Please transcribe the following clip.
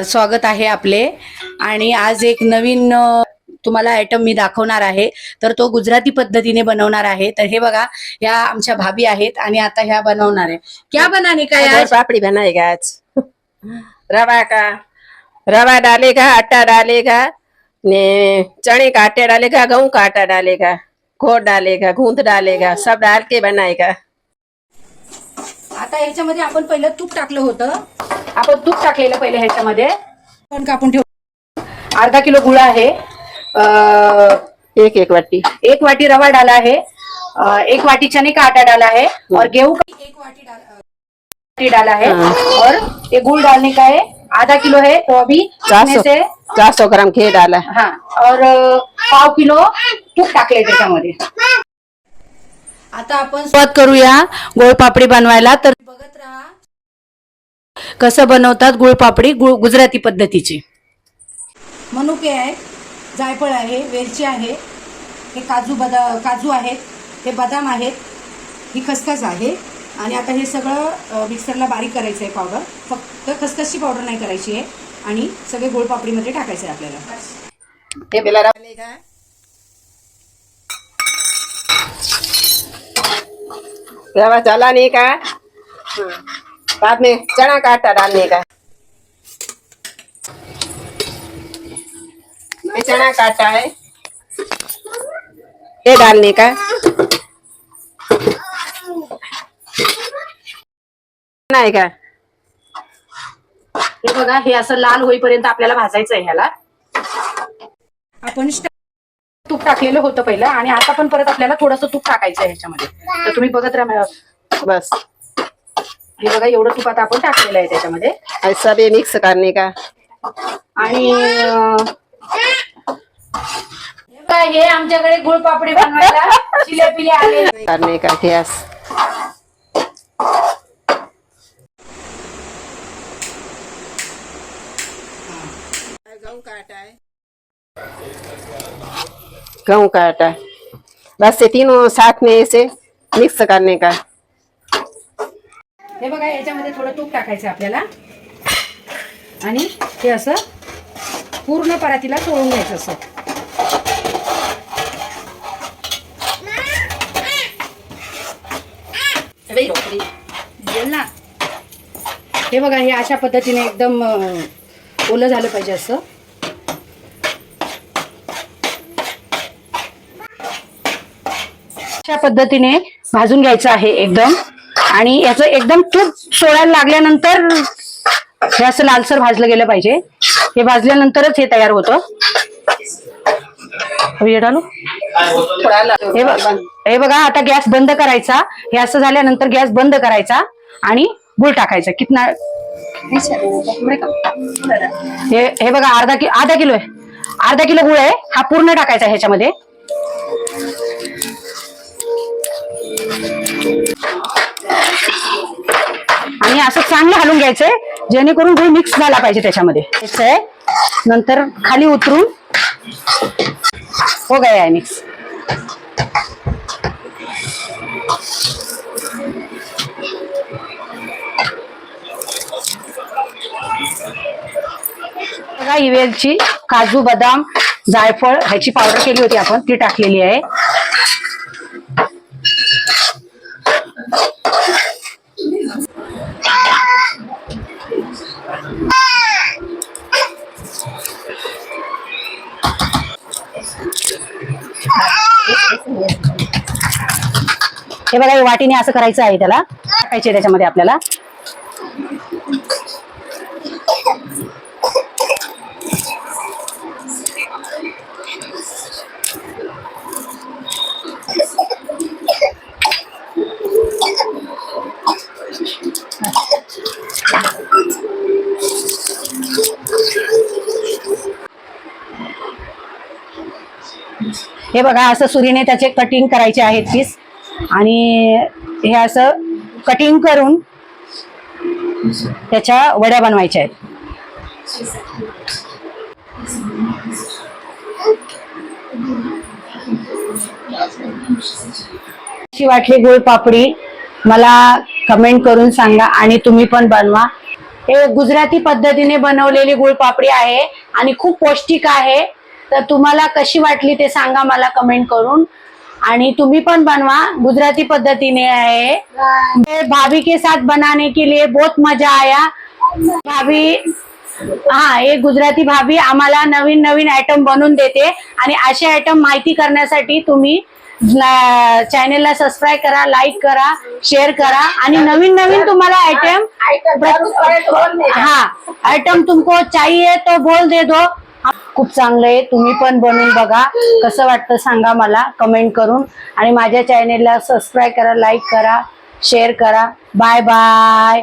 स्वागत आहे आपले. आणि आज एक नवीन तुम्हाला आयटम मी दाखवणार आहे. तर तो गुजराती पद्धतीने बनवणार आहे. तर हे बघा ह्या आमच्या भाभी आहेत आणि आता ह्या बनवणार आहे. क्या बनाने का आज? पापड़ी बनाएगा आज. रवा का? रवा डालेगा आटा डालेगा ने चने का आटा डालेगा गेहूं का आटा डालेगा खोट डालेगा गूंद डालेगा सब डाल के बनाएगा। आता ह्याच्यामध्ये आपण पहिलं तूप टाकलं होतं. आपण तूप टाकलेलं पहिले ह्याच्यामध्ये. पण कापून ठेव. अर्धा किलो गुळ आहे. एक एक वाटी. एक वाटी रवा डाला है अ, एक वाटी चने का आटा डाला है. और गेहूं का एक वाटी वाटी डाला है हाँ। और ये गुड़ डालने का है आधा किलो है तो अभी चार सौ चार सौ ग्राम घी डाला. हा. और अ, पाव किलो तूप टाकले त्याच्यामध्ये. आता आपण सुरुवात करूया. गुळपापडी बनवायला. तर बघत राहा. कसं बनवतात गुळपापडी गुळ गुजराती पद्धतीची. मनुके आहे जायफळ आहे वेलची आहे हे काजू बदा काजू आहेत हे बदाम आहेत ही खसखस आहे आणि आता हे सगळं मिक्सरला बारीक करायचं आहे पावडर. फक्त खसखसची पावडर नाही करायची आहे आणि सगळे गुळपापडीमध्ये टाकायचं आहे आपल्याला बेला रवा रवा चलाने का? हाँ। बाद में चना का आटा डालने का ये चना का आटा है ये डालने का बनाएगा हे बघा हे असं लाल होईपर्यंत आपल्याला भाजायचं आहे ह्याला. आपण तूप टाकलेलं होतं पहिलं आणि आता पण परत आपल्याला थोडंसं तूप टाकायचं आहे ह्याच्यामध्ये. तर तुम्ही बघत राहा बस. हे बघा एवढं तूप आता आपण टाकलेलं आहे त्याच्यामध्ये. ऐसा भी मिक्स करने का? आणि अं, हे बघा, हे आमच्याकडे गुळपापडी बनवायला जिलेबी आले. करने का गैस? गेहूँ का आटा है बस ये तीनों साथ में इसे मिक्स करने का? हे बघा याच्यामध्ये थोडं तूप टाकायचं आपल्याला. आणि हे असं पूर्ण परातीला चोळून घ्यायचं असं. ना. हे बघा हे अशा पद्धतीने एकदम ओलं झालं पाहिजे असं. अशा पद्धतीने भाजून घ्यायचं आहे एकदम. आणि याचं एकदम तूप सोडायला लागल्यानंतर हे असं लालसर भाजलं गेलं पाहिजे. हे भाजल्यानंतरच हे तयार होतं. हे हे बघा आता गॅस बंद करायचा. हे असं झाल्यानंतर गॅस बंद करायचा आणि गुळ टाकायचा. कितना हे बघा अर्धा किलो अर्धा किलो आहे. अर्धा किलो गुळ आहे. हा पूर्ण टाकायचा ह्याच्यामध्ये. असं चांगलं हलून घ्यायचंय जेणेकरून गुळ मिक्स झाला पाहिजे त्याच्यामध्ये. नंतर खाली उतरून हो गया आहे मिक्स बघा ही वेलची काजू बदाम जायफळ ह्याची पावडर केली होती आपण ती टाकलेली आहे. हे बघा वाटीने असं करायचं आहे त्याला. टाकायचे त्याच्यामध्ये आपल्याला. हे बघा असं सुरीने त्याचे कटिंग करायचे आहेत पीस आणि हे असं कटिंग करून त्याच्या वड्या बनवायच्या आहेत. अशी वाटली गुळ पापडी? मला कमेंट करून सांगा आणि तुम्ही पण बनवा. हे गुजराती पद्धतीने बनवलेली गुळपापडी आहे आणि खूप पौष्टिक आहे. तर तुम्हाला कशी वाटली ते सांगा मला कमेंट करून. आणि तुम्ही पण बनवा. गुजराती पद्धतीने आहे. भाभी के साथ बनाने के लिए बहुत मजा आया. भाभी हा एक गुजराती भाभी आम्हाला नवीन नवीन आयटम बनवून देते. आणि असे आयटम माहिती करण्यासाठी तुम्ही चॅनेलला सबस्क्राईब करा लाईक करा शेअर करा. आणि नवीन नवीन तुम्हाला आयटम हाँ आइटम तुमको चाहिए तो बोल दे दो. खूप चांगलं आहे. तुम्ही पण बनवून बघा. कसं वाटतं सांगा मला. कमेंट करून. आणि माझ्या चॅनेलला सबस्क्राईब करा लाईक करा शेअर करा. Bye bye